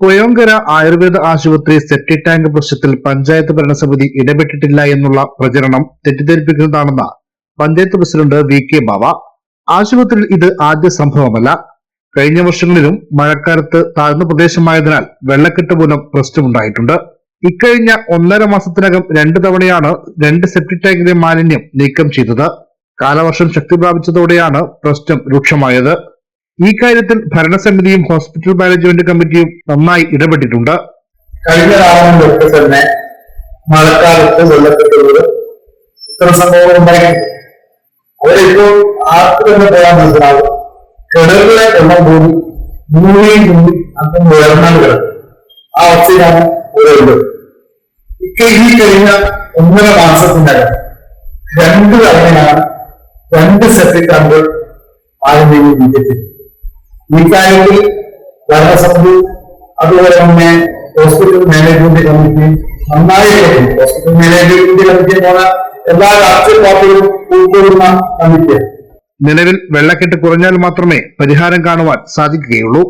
കൊയോങ്കര ആയുർവേദ ആശുപത്രി സെപ്റ്റി ടാങ്ക് പ്രശ്നത്തിൽ പഞ്ചായത്ത് ഭരണസമിതി ഇടപെട്ടിട്ടില്ല എന്നുള്ള പ്രചരണം തെറ്റിദ്ധരിപ്പിക്കുന്നതാണെന്ന് panchayat president V K Bava. ആശുപത്രിയിൽ ഇത് ആദ്യ സംഭവമല്ല. കഴിഞ്ഞ വർഷങ്ങളിലും മഴക്കാലത്ത് താഴ്ന്ന പ്രദേശമായതിനാൽ വെള്ളക്കെട്ട് മൂലം പ്രശ്നമുണ്ടായിട്ടുണ്ട്. ഇക്കഴിഞ്ഞ ഒന്നര മാസത്തിനകം രണ്ട് തവണയാണ് രണ്ട് സെപ്റ്റി ടാങ്കിലെ മാലിന്യം നീക്കം ചെയ്തത്. കാലവർഷം ശക്തി പ്രാപിച്ചതോടെയാണ് പ്രശ്നം രൂക്ഷമായത്. ഈ കാര്യത്തിൽ ഭരണസമിതിയും ഹോസ്പിറ്റൽ മാനേജ്മെന്റ് കമ്മിറ്റിയും നന്നായി ഇടപെട്ടിട്ടുണ്ട്. കഴിഞ്ഞ കാലങ്ങളിലൊക്കെ തന്നെ മഴക്കാലത്ത് വെള്ളക്കെട്ടുകൾ ആർക്ക് തന്നെ ആ ഈ കഴിഞ്ഞ ഒന്നര മാസത്തിനകം രണ്ട് തവണയാണ് രണ്ട് സെപ്റ്റിക് ടാങ്കുകൾ ആരംഭിക്കുന്നത് ഈ കാര്യത്തിൽ ഭരണസമിതി അതുപോലെ തന്നെ ഹോസ്പിറ്റൽ മാനേജ്മെന്റ് കമ്മിറ്റി നന്നായി. ഹോസ്പിറ്റൽ മാനേജ്മെന്റ് കമ്മിറ്റി എന്ന് എല്ലാ രാഷ്ട്രീയ പാർട്ടികളും ഉൾക്കൊള്ളുന്ന കമ്മിറ്റിയാണ് നിലവിൽ വെള്ളക്കെട്ട് കുറഞ്ഞാൽ മാത്രമേ പരിഹാരം കാണുവാൻ സാധിക്കുകയുള്ളൂ.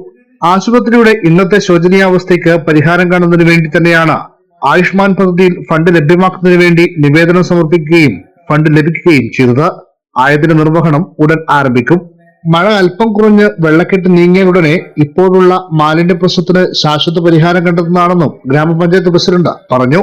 ആശുപത്രിയുടെ ഇന്നത്തെ ശോചനീയാവസ്ഥയ്ക്ക് പരിഹാരം കാണുന്നതിന് വേണ്ടി തന്നെയാണ് ആയുഷ്മാൻ പദ്ധതിയിൽ ഫണ്ട് ലഭ്യമാക്കുന്നതിന് വേണ്ടി നിവേദനം സമർപ്പിക്കുകയും ഫണ്ട് ലഭിക്കുകയും ചെയ്തത്. ആയതിന്റെ നിർവഹണം ഉടൻ ആരംഭിക്കും. മഴ അല്പം കുറഞ്ഞ് വെള്ളക്കെട്ട് നീങ്ങിയ ഉടനെ ഇപ്പോഴുള്ള മാലിന്യ പ്രശ്നത്തിന് ശാശ്വത പരിഹാരം കണ്ടെത്തുന്നതാണെന്നും ഗ്രാമപഞ്ചായത്ത് പ്രസിഡന്റ് പറഞ്ഞു.